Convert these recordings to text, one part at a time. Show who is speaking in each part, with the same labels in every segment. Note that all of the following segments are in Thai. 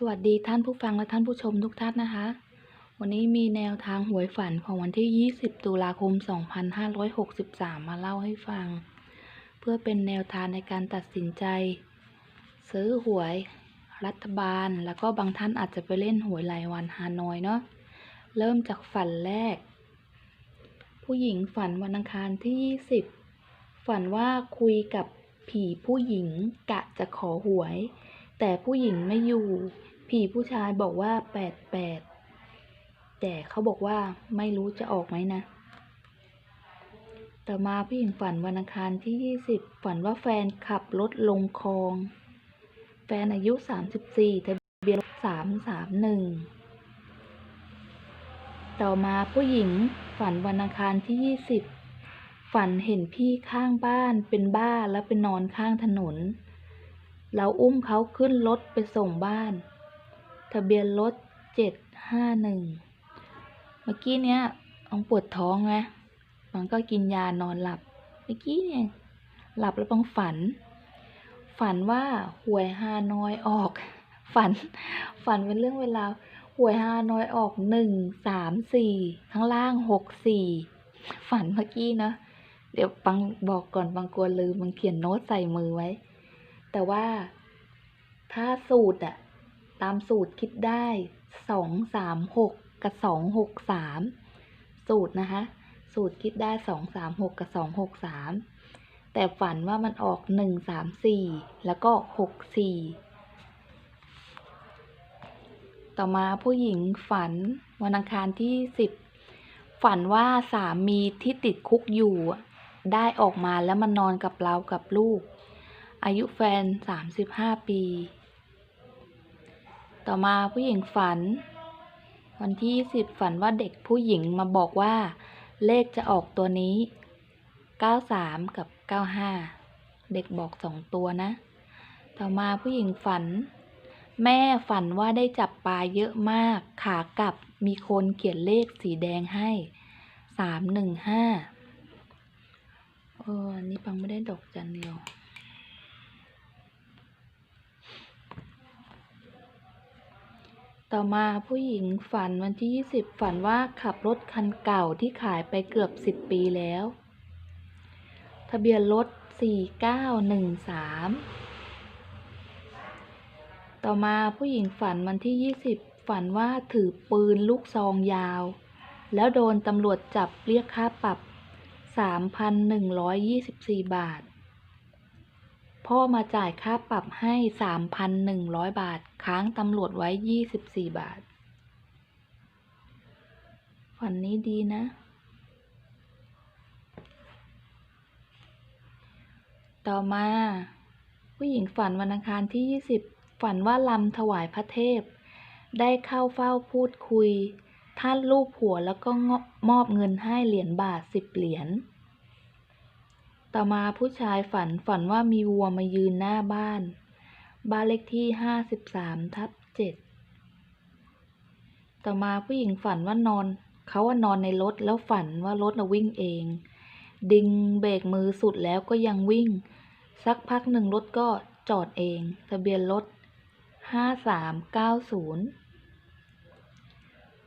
Speaker 1: สวัสดีท่านผู้ฟังและท่านผู้ชมทุกท่านนะคะ วันนี้มีแนวทางหวยฝันของวันที่ 20 ตุลาคม 2563 มาเล่าให้ฟัง เพื่อเป็นแนวทางในการตัดสินใจ ซื้อหวยรัฐบาล แล้วก็บางท่านอาจจะไปเล่นหวยรายวันฮานอยเนาะเริ่มจากฝันแรก ผู้หญิงฝันวันอังคารที่ 20 ฝันว่าคุยกับผีผู้หญิงกะจะขอหวย แต่ผู้หญิงไม่อยู่ ผีผู้ชายบอกว่าแปดแปดแต่เขาบอกว่าไม่รู้จะออกไหมนะ ต่อมาผู้หญิงฝันวันอังคารที่ยี่สิบฝันว่าแฟนขับรถลงคลอง แฟนอายุสามสิบสี่ทะเบียนสามสามหนึ่งต่อมาผู้หญิงฝันวันอังคารที่ยี่สิบฝันเห็นพี่ข้างบ้านเป็นบ้าแล้วไปนอนข้างถนน เราอุ้มเขาขึ้นรถไปส่งบ้าน ทะเบียนรถเจ็ดห้าหนึ่งเมื่อกี้เนี้ยองปวดท้องไงมันก็กินยานอนหลับ เมื่อกี้เนี่ยหลับแล้วบังฝัน ฝันว่าหวยฮานอยออก ฝัน ฝันเป็นเรื่องเวลาหวยฮานอยออกหนึ่งสามสี่ข้างล่างหกสี่ฝันเมื่อกี้เนาะเดี๋ยวบังบอกก่อนบางกลัวลืมมันเขียนโน้ตใส่มือไว้ แต่ว่าถ้าสูตรอะตามสูตรคิดได้สองสามหกกับสองหกสามสูตรนะคะ สูตรคิดได้สองสามหกกับสองหกสามแต่ฝันว่ามันออกหนึ่งสามสี่แล้วก็หกสี่ต่อมาผู้หญิงฝันวันอังคารที่สิบฝันว่าสามีที่ติดคุกอยู่ ได้ออกมาแล้วมานอนกับเรากับลูก อายุแฟนสามสิบห้าปี ต่อมาผู้หญิงฝัน วันที่สิบฝันว่าเด็กผู้หญิงมาบอกว่า เลขจะออกตัวนี้เก้าสามกับเก้าห้าเด็กบอกสองตัวนะ ต่อมาผู้หญิงฝัน แม่ฝันว่าได้จับปลาเยอะมาก ขากลับมีคนเขียนเลขสีแดงให้สามหนึ่งห้าเอออันนี้ปังไม่ได้ดอกจันเดียว ต่อมาผู้หญิงฝันวันที่ 20 ฝันว่าขับรถคันเก่าที่ขายไปเกือบ 10 ปีแล้ว ทะเบียนรถ 4913 ต่อมาผู้หญิงฝันวันที่ 20 ฝันว่าถือปืนลูกซองยาว แล้วโดนตำรวจจับเรียกค่าปรับ 3,124 บาท พ่อมาจ่ายค่าปรับให้ 3,100 บาท ค้างตำรวจไว้ 24 บาท ฝันนี้ดีนะ ต่อมา ผู้หญิงฝันวันอังคารที่ 20 ฝันว่าลำถวายพระเทพ ได้เข้าเฝ้าพูดคุย ท่านรูปหัวแล้วก็มอบเงินให้เหรียญบาทสิบเหรียญ ต่อมาผู้ชายฝันฝันว่ามีวัวมายืนหน้าบ้าน บ้านเลขที่ห้าสิบสามทับเจ็ดต่อมาผู้หญิงฝันว่านอนเขาว่านอนในรถแล้วฝันว่ารถน่ะวิ่งเอง ดึงเบรกมือสุดแล้วก็ยังวิ่ง สักพักหนึ่งรถก็จอดเอง ทะเบียนรถห้าสามเก้าศูนย์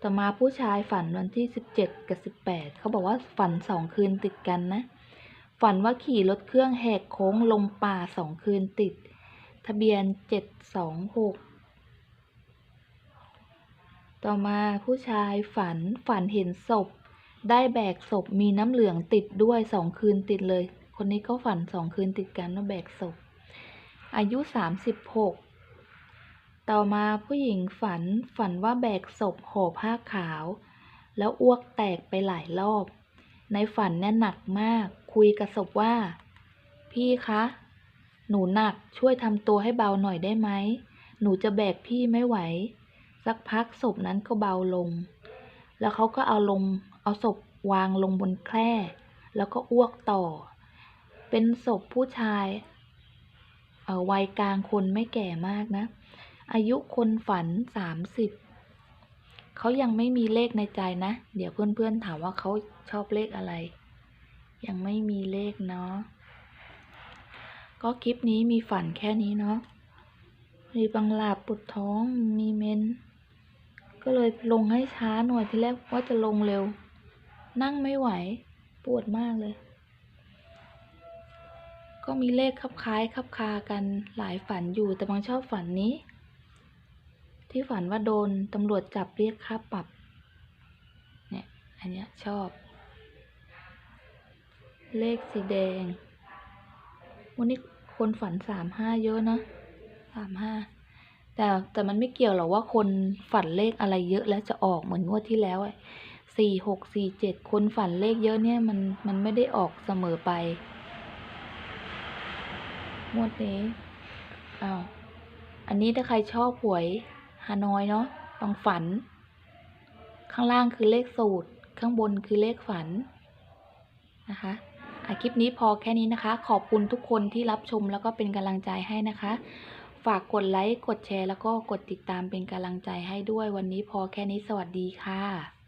Speaker 1: ต่อมาผู้ชายฝันวันที่สิบเจ็ดกับสิบแปดเขาบอกว่าฝันสองคืนติดกันนะ ฝันว่าขี่รถเครื่องแหกโค้งลงป่าสองคืนติด ทะเบียนเจ็ดสองหกต่อมาผู้ชายฝันฝันเห็นศพ ได้แบกศพมีน้ำเหลืองติดด้วยสองคืนติดเลย คนนี้ก็ฝันสองคืนติดกันว่าแบกศพ อายุสามสิบหกต่อมาผู้หญิงฝันฝันว่าแบกศพห่อผ้าขาว แล้วอ้วกแตกไปหลายรอบ ในฝันเนี่ยหนักมาก คุยกับศพว่า พี่คะ หนูหนักช่วยทำตัวให้เบาหน่อยได้ไหม หนูจะแบกพี่ไม่ไหว สักพักศพนั้นก็เบาลง แล้วเขาก็เอาลง เอาศพวางลงบนแคร่ แล้วก็อ้วกต่อ เป็นศพผู้ชายวัยกลางคนไม่แก่มากนะ อายุคนฝันสามสิบ เขายังไม่มีเลขในใจนะ เดี๋ยวเพื่อนๆถามว่าเขาชอบเลขอะไร ยังไม่มีเลขเนาะ ก็คลิปนี้มีฝันแค่นี้เนาะ มีบางหลาบปวดท้อง มีเมน ก็เลยลงให้ช้าหน่อยทีแรกว่าจะลงเร็ว นั่งไม่ไหว ปวดมากเลย ก็มีเลขคลับคล้ายคลับคากันหลายฝันอยู่ แต่บางชอบฝันนี้ ที่ฝันว่าโดนตำรวจจับเรียกค่าปรับ เนี่ย อันเนี้ยชอบ เลขสีแดง วันนี้คนฝันสามห้าเยอะนะสามห้าแต่แต่มันไม่เกี่ยวหรอกว่าคนฝันเลขอะไรเยอะแล้วจะออกเหมือนงวดที่แล้วอะสี่หกสี่เจ็ดคนฝันเลขเยอะเนี่ยมันมันไม่ได้ออกเสมอไปงวดนี้อ้าวอันนี้ถ้าใครชอบหวย ฮานอยเนาะลองฝัน ข้างล่างคือเลขสูตร ข้างบนคือเลขฝันนะคะอะคลิปนี้พอแค่นี้นะคะ ขอบคุณทุกคนที่รับชมแล้วก็เป็นกำลังใจให้นะคะ ฝากกดไลค์ กดแชร์ แล้วก็กดติดตามเป็นกำลังใจให้ด้วยวันนี้พอแค่นี้สวัสดีค่ะ